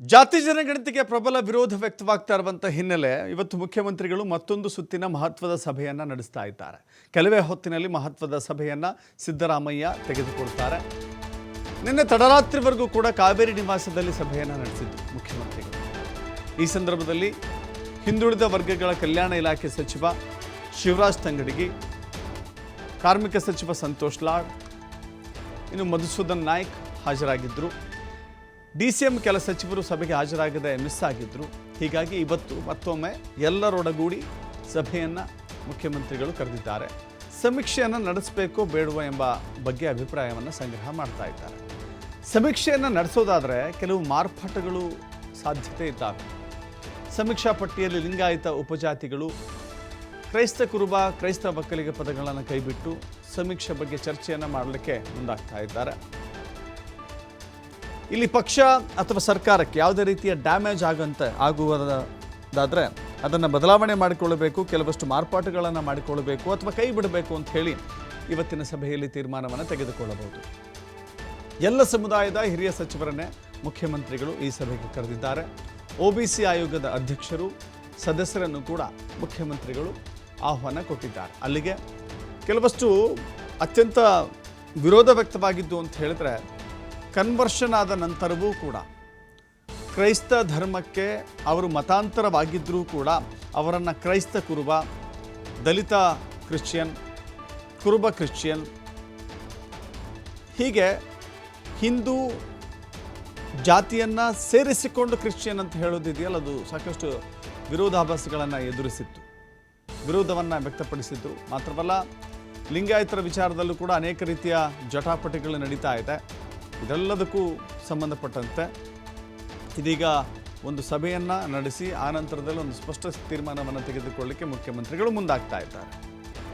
ಜಾತಿ ಜನಗಣತಿಗೆ ಪ್ರಬಲ ವಿರೋಧ ವ್ಯಕ್ತವಾಗ್ತಾ ಇರುವಂಥ ಹಿನ್ನೆಲೆ ಇವತ್ತು ಮುಖ್ಯಮಂತ್ರಿಗಳು ಮತ್ತೊಂದು ಸುತ್ತಿನ ಮಹತ್ವದ ಸಭೆಯನ್ನು ನಡೆಸ್ತಾ ಇದ್ದಾರೆ. ಕೆಲವೇ ಹೊತ್ತಿನಲ್ಲಿ ಮಹತ್ವದ ಸಭೆಯನ್ನು ಸಿದ್ದರಾಮಯ್ಯ ತೆಗೆದುಕೊಳ್ತಾರೆ. ನಿನ್ನೆ ತಡರಾತ್ರಿವರೆಗೂ ಕೂಡ ಕಾವೇರಿ ನಿವಾಸದಲ್ಲಿ ಸಭೆಯನ್ನು ನಡೆಸಿದ್ದು ಮುಖ್ಯಮಂತ್ರಿಗಳು. ಈ ಸಂದರ್ಭದಲ್ಲಿ ಹಿಂದುಳಿದ ವರ್ಗಗಳ ಕಲ್ಯಾಣ ಇಲಾಖೆ ಸಚಿವ ಶಿವರಾಜ್ ತಂಗಡಿಗಿ, ಕಾರ್ಮಿಕ ಸಚಿವ ಸಂತೋಷ್ ಲಾಡ್, ಇನ್ನು ಮಧುಸೂದನ್ ನಾಯ್ಕ್ ಹಾಜರಾಗಿದ್ದರು ಡಿ ಸಿ ಎಂ ಕೆಲ ಸಚಿವರು ಸಭೆಗೆ ಹಾಜರಾಗದೆ ಮಿಸ್ ಆಗಿದ್ದರು ಹೀಗಾಗಿ ಇವತ್ತು ಮತ್ತೊಮ್ಮೆ ಎಲ್ಲರೊಡಗೂಡಿ ಸಭೆಯನ್ನು ಮುಖ್ಯಮಂತ್ರಿಗಳು ಕರೆದಿದ್ದಾರೆ. ಸಮೀಕ್ಷೆಯನ್ನು ನಡೆಸಬೇಕೋ ಬೇಡವೋ ಎಂಬ ಬಗ್ಗೆ ಅಭಿಪ್ರಾಯವನ್ನು ಸಂಗ್ರಹ ಮಾಡ್ತಾ ಇದ್ದಾರೆ. ಸಮೀಕ್ಷೆಯನ್ನು ನಡೆಸೋದಾದರೆ ಕೆಲವು ಮಾರ್ಪಾಟಗಳು ಸಾಧ್ಯತೆ ಇದ್ದಾವೆ. ಸಮೀಕ್ಷಾ ಪಟ್ಟಿಯಲ್ಲಿ ಲಿಂಗಾಯತ ಉಪಜಾತಿಗಳು ಕ್ರೈಸ್ತ ಕುರುಬ, ಕ್ರೈಸ್ತ ಒಕ್ಕಲಿಗ ಪದಗಳನ್ನು ಕೈಬಿಟ್ಟು ಸಮೀಕ್ಷೆ ಬಗ್ಗೆ ಚರ್ಚೆಯನ್ನು ಮಾಡಲಿಕ್ಕೆ ಮುಂದಾಗ್ತಾ ಇದ್ದಾರೆ. ಇಲ್ಲಿ ಪಕ್ಷ ಅಥವಾ ಸರ್ಕಾರಕ್ಕೆ ಯಾವುದೇ ರೀತಿಯ ಡ್ಯಾಮೇಜ್ ಆಗಂತೆ ಆಗುವುದಾದರೆ ಅದನ್ನು ಬದಲಾವಣೆ ಮಾಡಿಕೊಳ್ಳಬೇಕು, ಕೆಲವಷ್ಟು ಮಾರ್ಪಾಟುಗಳನ್ನು ಮಾಡಿಕೊಳ್ಳಬೇಕು ಅಥವಾ ಕೈ ಬಿಡಬೇಕು ಅಂತ ಹೇಳಿ ಇವತ್ತಿನ ಸಭೆಯಲ್ಲಿ ತೀರ್ಮಾನವನ್ನು ತೆಗೆದುಕೊಳ್ಳಬಹುದು. ಎಲ್ಲ ಸಮುದಾಯದ ಹಿರಿಯ ಸಚಿವರನ್ನೇ ಮುಖ್ಯಮಂತ್ರಿಗಳು ಈ ಸಭೆಗೆ ಕರೆದಿದ್ದಾರೆ. ಒ ಆಯೋಗದ ಅಧ್ಯಕ್ಷರು, ಸದಸ್ಯರನ್ನು ಕೂಡ ಮುಖ್ಯಮಂತ್ರಿಗಳು ಆಹ್ವಾನ ಕೊಟ್ಟಿದ್ದಾರೆ. ಅಲ್ಲಿಗೆ ಕೆಲವಷ್ಟು ಅತ್ಯಂತ ವಿರೋಧ ವ್ಯಕ್ತವಾಗಿದ್ದು ಅಂತ ಹೇಳಿದ್ರೆ ಕನ್ವರ್ಷನ್ ಆದ ನಂತರವೂ ಕೂಡ ಕ್ರೈಸ್ತ ಧರ್ಮಕ್ಕೆ ಅವರು ಮತಾಂತರವಾಗಿದ್ದರೂ ಕೂಡ ಅವರನ್ನು ಕ್ರೈಸ್ತ ಕುರುಬ, ದಲಿತ ಕ್ರಿಶ್ಚಿಯನ್, ಕುರುಬ ಕ್ರಿಶ್ಚಿಯನ್, ಹೀಗೆ ಹಿಂದೂ ಜಾತಿಯನ್ನು ಸೇರಿಸಿಕೊಂಡು ಕ್ರಿಶ್ಚಿಯನ್ ಅಂತ ಹೇಳೋದಿದೆಯಲ್ಲ, ಅದು ಸಾಕಷ್ಟು ವಿರೋಧಾಭಾಸಗಳನ್ನು ಎದುರಿಸಿತ್ತು. ವಿರೋಧವನ್ನು ವ್ಯಕ್ತಪಡಿಸಿದ್ದು ಮಾತ್ರವಲ್ಲ, ಲಿಂಗಾಯತರ ವಿಚಾರದಲ್ಲೂ ಕೂಡ ಅನೇಕ ರೀತಿಯ ಜಟಾಪಟಿಗಳು ನಡೀತಾ ಇದೆ. ಇದೆಲ್ಲದಕ್ಕೂ ಸಂಬಂಧಪಟ್ಟಂತೆ ಇದೀಗ ಒಂದು ಸಭೆಯನ್ನು ನಡೆಸಿ, ಆ ನಂತರದಲ್ಲಿ ಒಂದು ಸ್ಪಷ್ಟ ತೀರ್ಮಾನವನ್ನು ತೆಗೆದುಕೊಳ್ಳಲಿಕ್ಕೆ ಮುಖ್ಯಮಂತ್ರಿಗಳು ಮುಂದಾಗ್ತಾ ಇದ್ದಾರೆ.